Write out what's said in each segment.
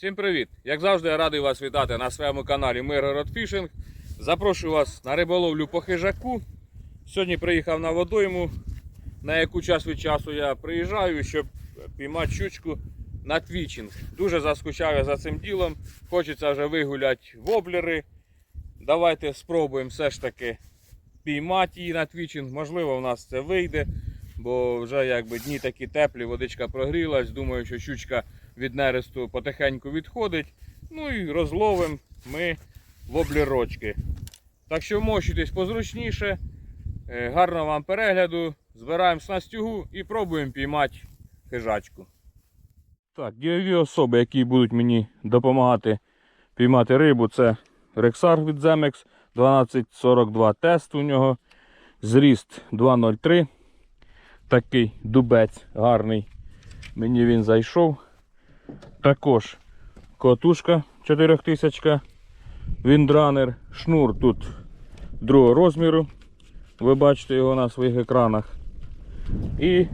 Всім привіт! Як завжди, я радий вас вітати на своєму каналі Миргород Фішинг. Запрошую вас на риболовлю по хижаку. Сьогодні приїхав на водойму, на яку час від часу я приїжджаю, щоб піймати щучку на твічинг. Дуже заскучав я за цим ділом. Хочеться вже вигуляти воблери. Давайте спробуємо все ж таки піймати її на твічинг. Можливо, в нас це вийде, бо вже якби дні такі теплі, водичка прогрілась. Думаю, що щучка від нересту потихеньку відходить. Ну і розловимо ми воблерочки. Так що вмощуйтесь позручніше. Е, Гарного вам перегляду. Збираємо снастюгу і пробуємо піймати хижачку. Так, дієві особи, які будуть мені допомагати піймати рибу, це Рексар від Zemex 1242 тест у нього. Зріст 203. Такий дубець гарний. Мені він зайшов. Також котушка 4000, віндранер, шнур тут другого розміру. Ви бачите його на своїх екранах. І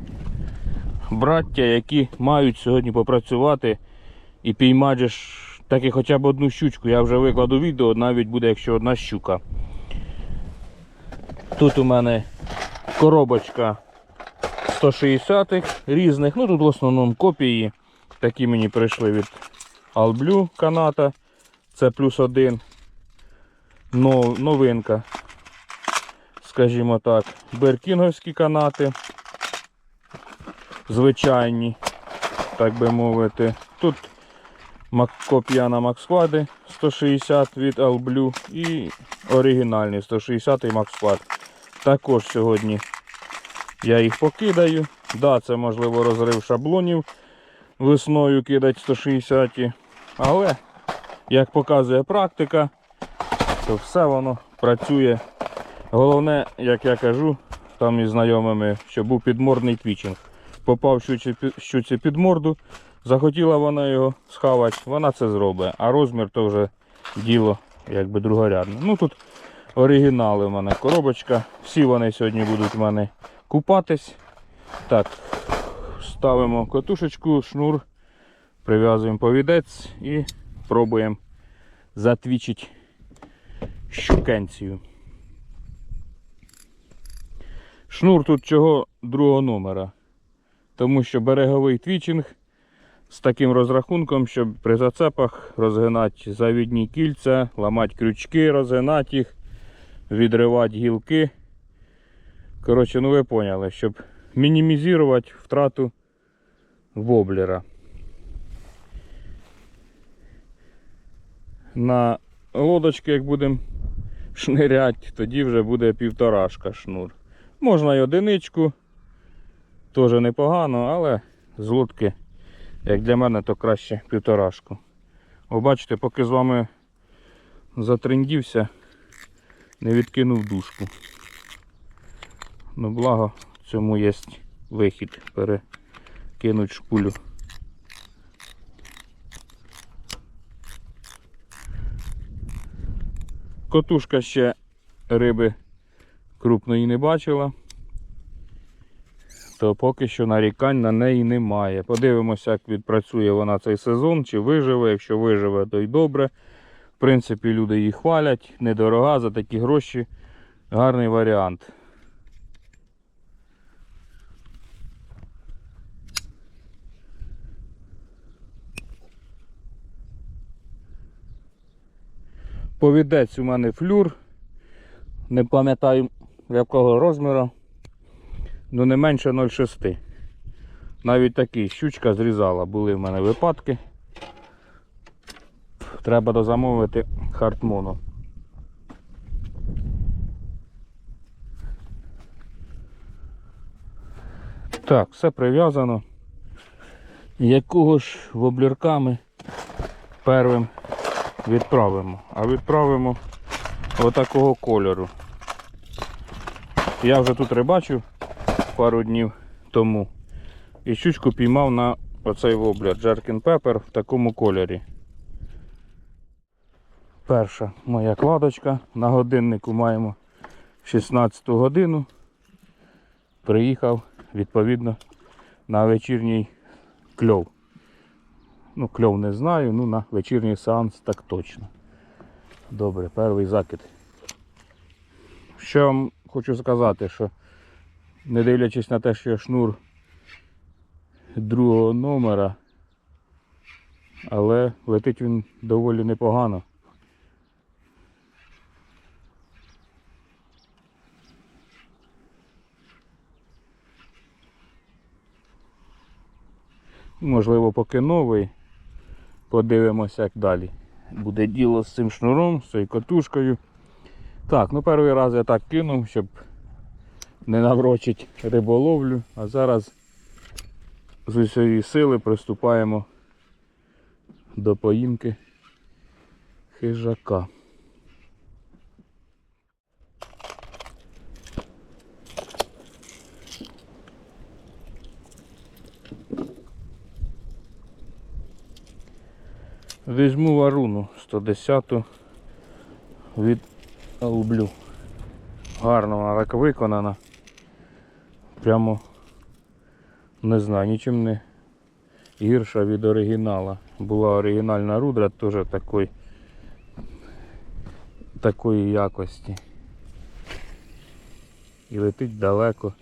браття, які мають сьогодні попрацювати і піймати таки хоча б одну щучку. Я вже викладу відео, навіть буде, якщо одна щука. Тут у мене коробочка 160-х різних. Ну тут в основному копії. Такі мені прийшли від Alblue каната. Це плюс один. Но- новинка. Скажімо так. Беркінговські канати. Звичайні, так би мовити. Тут мак- копія 160 від Alblue і оригінальний 160 Максклад. Також сьогодні я їх покидаю. Да, це можливо розрив шаблонів весною кидати 160. Але, як показує практика, то все воно працює. Головне, як я кажу, там із знайомими, що був підморний твічинг. Попав щуці, під морду, захотіла вона його схавати, вона це зробить. А розмір то вже діло якби другорядне. Ну тут оригінали в мене коробочка. Всі вони сьогодні будуть в мене купатись. Так, ставимо котушечку, шнур, прив'язуємо повідець і пробуємо затвічити щукенцію. Шнур тут чого другого номера. Тому що береговий твічинг з таким розрахунком, щоб при зацепах розгинати завідні кільця, ламати крючки, розгинати їх, відривати гілки. Коротше, ну ви поняли, щоб мінімізувати втрату воблера. На лодочки, як будемо шниряти, тоді вже буде півторашка шнур. Можна й одиничку, теж непогано, але з лодки, як для мене, то краще півторашку. О, бачите, поки з вами затрендівся, не відкинув дужку. Ну, благо, цьому є вихід перекинуть шпулю. Котушка ще риби крупної не бачила, то поки що нарікань на неї немає. Подивимося, як відпрацює вона цей сезон, чи виживе. Якщо виживе, то й добре. В принципі, люди її хвалять, недорога за такі гроші. Гарний варіант. Повідець у мене флюр. Не пам'ятаю якого розміру. Ну не менше 0,6. Навіть такий щучка зрізала. Були в мене випадки. Треба дозамовити хартмону. Так, все прив'язано. Якого ж воблірками первим відправимо. А відправимо отакого кольору. Я вже тут рибачив пару днів тому. І щучку піймав на оцей воблер Jerkin Pepper в такому кольорі. Перша моя кладочка. На годиннику маємо 16 годину. Приїхав відповідно на вечірній кльов. Ну, кльов не знаю, ну на вечірній сеанс так точно. Добре, перший закид. Що вам хочу сказати, що не дивлячись на те, що я шнур другого номера, але летить він доволі непогано. Можливо, поки новий. Подивимося, як далі. Буде діло з цим шнуром, з цією катушкою. Так, ну перший раз я так кинув, щоб не наврочить риболовлю, а зараз з усієї сили приступаємо до поїмки хижака. Візьму варуну 110 від Алблю. Гарно вона так виконана. Прямо не знаю, нічим не гірша від оригінала. Була оригінальна рудра теж такої, такої якості. І летить далеко.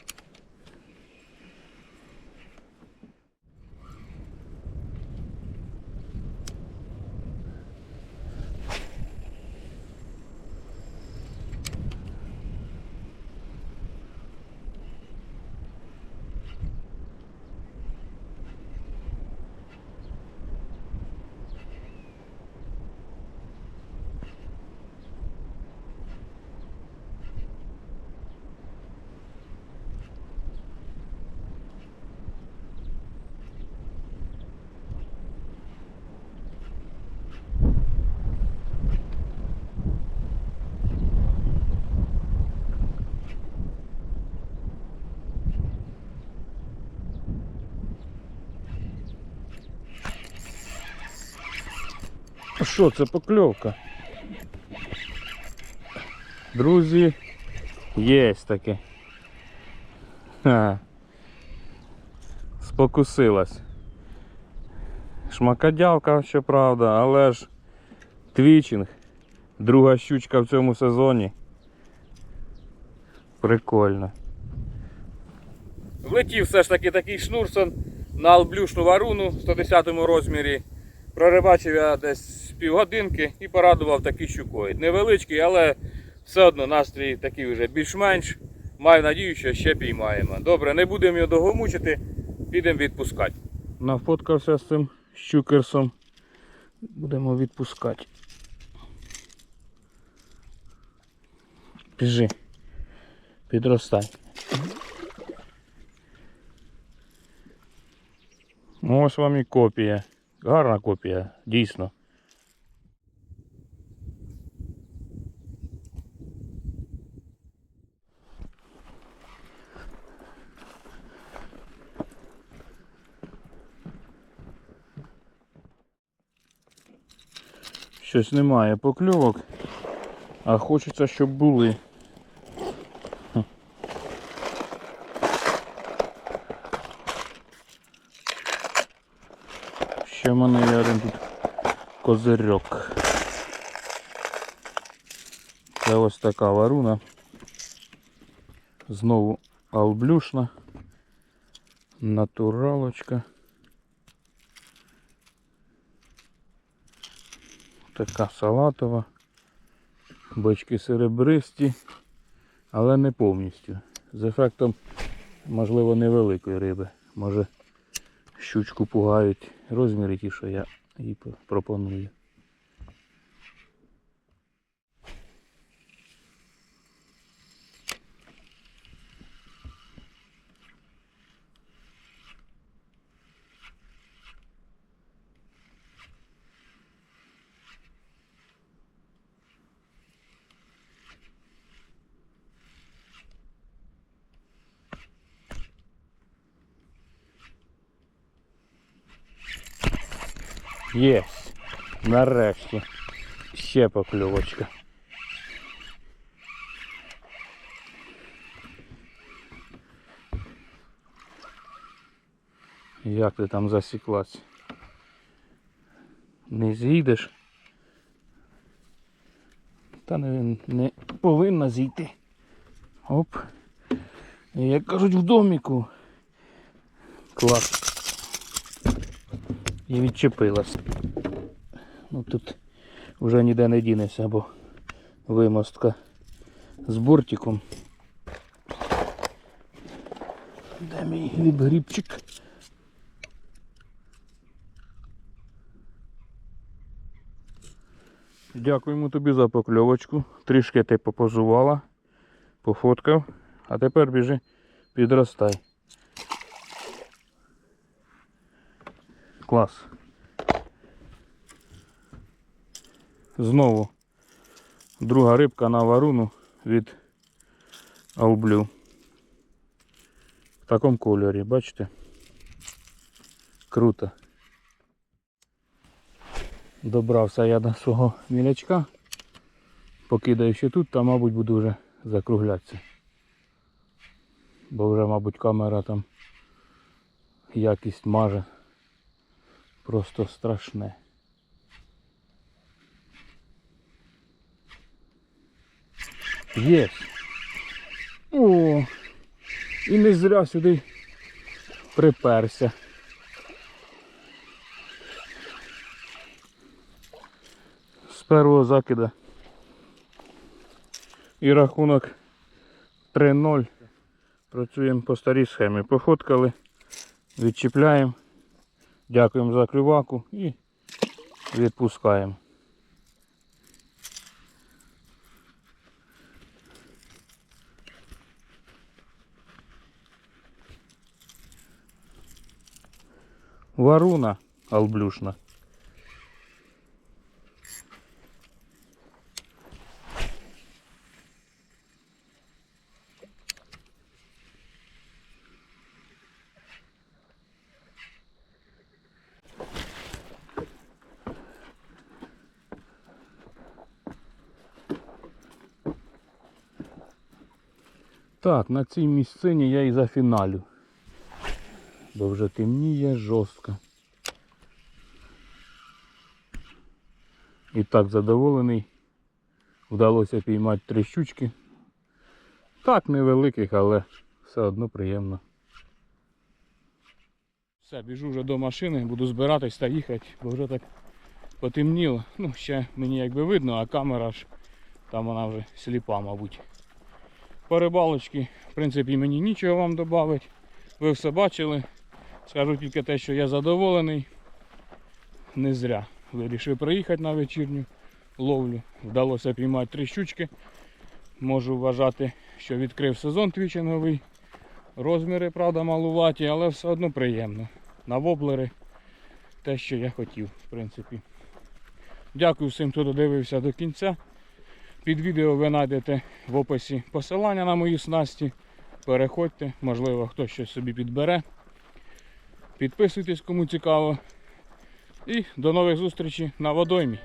Що це покльовка? Друзі, є таке. Спокусилась. Шмакодявка, щоправда, але ж твічинг. Друга щучка в цьому сезоні. Прикольно. Влетів все ж таки такий шнурсон на алблюшну варуну в 110 розмірі. Прорибачив я десь півгодинки і порадував такий щукою. Невеличкий, але все одно настрій такий вже більш-менш. Маю надію, що ще піймаємо. Добре, не будемо його довго мучити, підемо відпускати. Нафоткався з цим щукерсом. Будемо відпускати. Біжи. Підростай. Ось вам і копія. Гарна копія, дійсно. Щось немає покльовок, а хочеться, щоб були. Хм. Ще в мене є один тут козирьок. Це ось така варуна. Знову алблюшна. Натуралочка. Така салатова. Бочки серебристі, але не повністю. З ефектом, можливо, невеликої риби. Може щучку пугають розміри ті, що я їй пропоную. Є. Нарешті. Ще покльовочка. Як ти там засіклась? Не зійдеш. Та не, не повинна зійти. Оп. Як кажуть в доміку. Клас. І відчепилась. Ну тут вже ніде не дінешся, бо вимостка з бортиком. Де мій гріб-грібчик? Дякуємо тобі за покльовочку. Трішки ти попозувала, пофоткав, а тепер біжи, підростай. Клас. Знову друга рибка на варуну від Алблю. В такому кольорі, бачите? Круто. Добрався я до свого мілячка. Покидаю ще тут, та мабуть буду вже закруглятися. Бо вже, мабуть, камера там якість маже. Просто страшне. Є. О, і не зря сюди приперся. З першого закида. І рахунок 3-0. Працюємо по старій схемі. Пофоткали, відчіпляємо. Дякуємо за клюваку і відпускаємо. Варуна алблюшна. Так, на цій місцині я і зафіналю. Бо вже темніє жорстко. І так задоволений. Вдалося піймати три щучки. Так, невеликих, але все одно приємно. Все, біжу вже до машини, буду збиратись та їхати, бо вже так потемніло. Ну, ще мені якби видно, а камера ж там вона вже сліпа, мабуть. По рибалочці, в принципі, мені нічого вам додати. Ви все бачили. Скажу тільки те, що я задоволений. Не зря. Вирішив приїхати на вечірню ловлю. Вдалося піймати три щучки. Можу вважати, що відкрив сезон твічинговий. Розміри, правда, малуваті, але все одно приємно. На воблери те, що я хотів, в принципі. Дякую всім, хто додивився до кінця. Під відео ви знайдете в описі посилання на мої снасті. Переходьте, можливо, хтось щось собі підбере. Підписуйтесь, кому цікаво. І до нових зустрічей на водоймі.